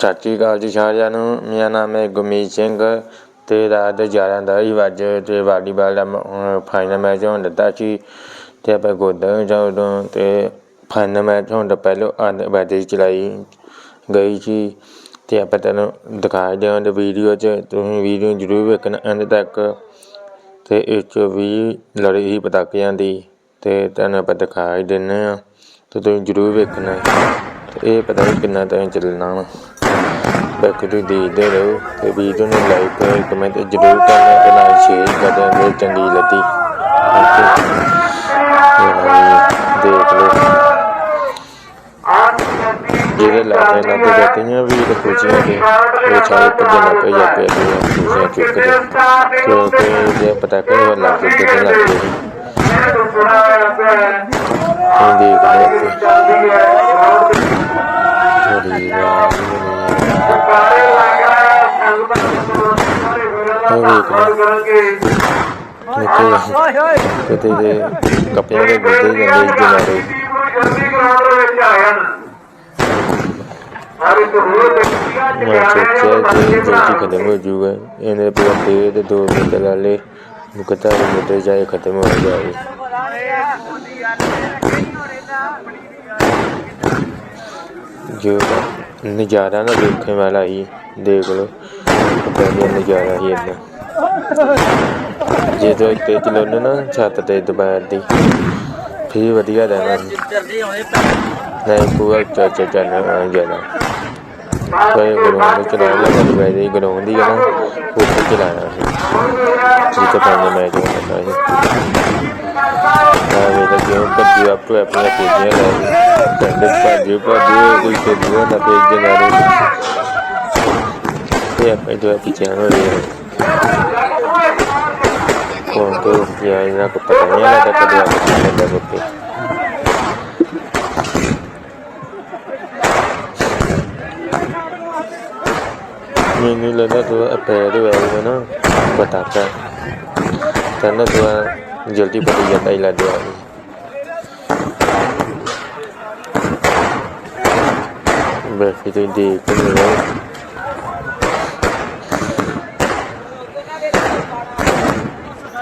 ਸਤਿ ਸ਼੍ਰੀ ਅਕਾਲ ਜੀ ਸਾਰਿਆਂ ਨੂੰ। ਮੇਰਾ ਨਾਮ ਹੈ ਗੁਰਮੀਤ ਸਿੰਘ ਅਤੇ ਰਾਤ ਗਿਆਰਾਂ ਦਾ ਹੀ ਵਜ ਅਤੇ ਵਾਲੀਬਾਲ ਦਾ ਫਾਈਨਲ ਮੈਚ ਹੋਣ ਦਿੱਤਾ ਸੀ ਅਤੇ ਆਪਾਂ ਗੋਦਾਂ ਜਦੋਂ ਅਤੇ ਫਾਈਨਲ ਮੈਚ ਹੋਣ ਤੋਂ ਪਹਿਲਾਂ ਅੱਧ ਵਜੇ ਚਲਾਈ ਗਈ ਸੀ ਅਤੇ ਆਪਾਂ ਤੁਹਾਨੂੰ ਦਿਖਾ ਦਿਆਂਗੇ ਵੀਡੀਓ 'ਚ। ਤੁਸੀਂ ਵੀਡੀਓ ਜ਼ਰੂਰ ਵੇਖਣਾ ਅੰਤ ਤੱਕ ਅਤੇ ਇਸ 'ਚ ਵੀ ਲੜੀ ਹੀ ਪਟਾਕਿਆਂ ਦੀ ਅਤੇ ਤੁਹਾਨੂੰ ਆਪਾਂ ਦਿਖਾ ਹੀ ਦਿੰਦੇ ਹਾਂ ਅਤੇ ਤੁਸੀਂ ਜ਼ਰੂਰ ਵੇਖਣਾ ਇਹ ਪਤਾ ਨਹੀਂ ਕਿੰਨਾ ਟਾਈਮ ਚੱਲਣਾ ਵਾ। ਬਾਕੀ ਤੁਸੀਂ ਦੇਖਦੇ ਰਹੋ ਤੇ ਵੀਡੀਓ ਨੂੰ ਲਾਈਕ ਕਮੈਂਟ ਜ਼ਰੂਰ ਕਰਨਾ ਤੇ ਨਾਲ ਸ਼ੇਅਰ ਕਰ ਜੇ ਚੰਗੀ ਲੱਗੀ। ਦੇਖ ਲਓ। ਜਿਹੜੇ ਲਾਗੇ ਲੱਗ ਜਾਂਦੀਆਂ ਵੀ ਤੇ ਖੁਸ਼ੀਆਂ ਦੇ, ਉਹ ਸਾਰੇ ਭੱਜਣਾ ਪਈ ਜਾਂਦੇ ਆ ਖੁਸ਼ੀਆਂ ਚੁੱਕਦੇ ਕਿਉਂਕਿ ਜੇ ਪਤਾ ਕਿ ਲੱਗ ਕਿਤੇ ਲੱਗ ਗਈ ਹੁਣ ਦੇਖ ਲਓ। ਕਿਤੇ ਦੇ ਕੱਪੜਿਆਂ ਦੇ ਗੁੱਦੇ ਜਾਂਦੇ ਜਨਾਰੇ ਮੈਂ ਸੋਚਿਆ ਜੇ ਜਲਦੀ ਖਤਮ ਹੋ ਜਾਊਗਾ ਇਹਨੇ ਪੂਰਾ ਦੇ ਤੇ ਦੋ ਮਿੰਟ ਲਾ ਲੇ ਮੁਕਤਾ ਜਾਏ ਖਤਮ ਹੋ ਜਾਏ। ਜੋ ਨਜ਼ਾਰਾ ਨਾ ਦੇਖਣ ਵਾਲਾ ਹੀ ਦੇਖ ਲਓ। ਪਹਿਲੇ ਨਜ਼ਾਰਾ ਹੀ ਇੰਨਾ ਜੇ ਤੋਂ ਇੱਥੇ ਚਲਾਉਣੇ ਨਾ ਛੱਤ ਤੇ ਦੁਪਹਿਰ ਦੀ ਫਿਰ ਵਧੀਆ ਰਹਿਣਾ ਸੀ ਨਹੀਂ ਪੂਰਾ ਚਾਚਾ ਚੱਲਣਾ ਆ ਜਾਣਾ ਕੋਈ ਗਰਾਉਂਡ ਚਲਾ ਲਿਆ ਕਰੀ ਵੈਸੇ ਗਰਾਉਂਡ ਦੀ ਹੈ ਨਾ ਉੱਥੇ ਚਲਾਇਆ ਸੀ ਜਿੱਥੇ ਪੰਜ ਮੈਚ ਹੁੰਦਾ ਸੀ ਆ। ਵੇ ਤਾਂ ਕਿਉਂ ਭੱਜੀ ਆਪੋ ਆਪਣੀਆਂ ਪੇਜੀਆਂ ਲੈ ਗਏ ਕਹਿੰਦੇ ਭੱਜੋ ਭੱਜੋ ਕੋਈ ਖੇਡੂਗਾ ਨਾ ਪੇਜ ਦੇ ਨਾਲ ਇਹ ਆਪਣੇ ਜੋ ਪਿੱਛੇ ਹੋ ਰਿਹਾ ਕੌਣ ਕੋ ਯਾ ਇਹਨਾਂ ਕੋ ਪਤਾ ਨਹੀਂ ਲੱਗਦਾ ਕਦੇ ਆ ਕੇ ਮੁੱਕੇ ਮੈਨੂੰ ਲੱਗਾ ਤੂੰ ਪੈਰ ਹੋਇਆ ਨਾ ਬਤਾਤਾ ਤੈਨੂੰ ਤੂੰ ਜਲਦੀ ਪਤਾ ਜਾਂਦਾ ਹੀ ਲੱਗਿਆ ਬਸ ਇਹ ਦੇਖ ਲਿਆ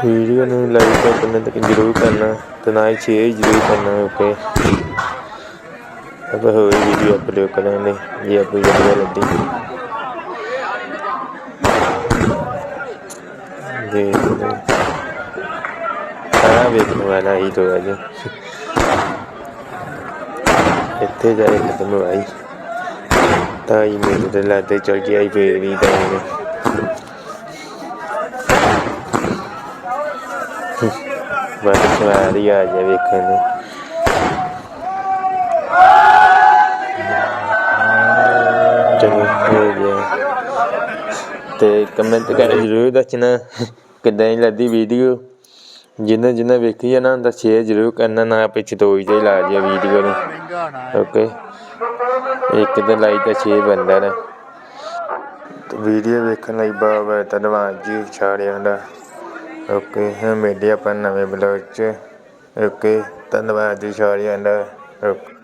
ਵੀਡੀਓ ਨੂੰ ਲਾਈਕ ਤੇ ਕਮੈਂਟ ਜ਼ਰੂਰ ਕਰਨਾ ਤੇ ਨਾਲ ਸ਼ੇਅਰ ਜ਼ਰੂਰ ਕਰਨਾ ਓਕੇ ਅਬ ਹੋਈ ਵੀਡੀਓ ਅਪਲੋਡ ਕਰਾਂਗੇ, ਜੇ ਆਪको ਵਧੀਆ ਲੱਗੀ। ਦੇਖ ਆ ਵੇਖਣ ਵਾਲਾ ਹੀ ਤੋਂ ਅੱਜ। ਇੱਥੇ ਜਾਏ ਖਤਮ ਹੋਈ ਤਾਂ ਹੀ ਮੇਰੇ ਤੇ ਲਾਦੇ ਚੜ ਗਿਆ ਹੀ ਫੇਰ ਵੀ ਤਾਂ ਇਹਨੇ ਬਸ ਸਵਾਰੀ ਆ ਜਾ ਵੇਖਣ ਨੂੰ। ਚਲੋ ਹੋ ਗਿਆ। ਤੇ ਕਮੈਂਟ ਕਰ ਜ਼ਰੂਰ ਦੱਸਣਾ, ਕਿੱਦਾਂ ਦੀ ਲੱਗੀ ਵੀਡੀਓ ਜਿੰਨਾ ਜਿੰਨਾ ਵੇਖੀ ਹੈ ਨਾ ਦਾ ਸ਼ੇਅਰ ਜ਼ਰੂਰ ਕਰਨਾ, ਨਾ ਪਿੱਛੇ ਤੋਈ ਜਾਈ ਲਾ ਦਿਆ ਵੀਡੀਓ ਨੂੰ। ਓਕੇ ਇੱਕ ਦਿਨ ਲਾਈਕ ਤੇ ਸ਼ੇਅਰ ਬੰਦਾ ਨਾ। ਵੀਡੀਓ ਵੇਖਣ ਲਈ ਬਹੁਤ ਬਹੁਤ ਧੰਨਵਾਦ ਜੀ ਸਾਰਿਆਂ ਦਾ। ਓਕੇ ਹਾਂ ਮਿਲਦੇ ਆਪਾਂ ਨਵੇਂ ਬਲੌਗ 'ਚ। ਓਕੇ ਧੰਨਵਾਦ ਜੀ ਸਾਰਿਆਂ ਦਾ। ਓਕੇ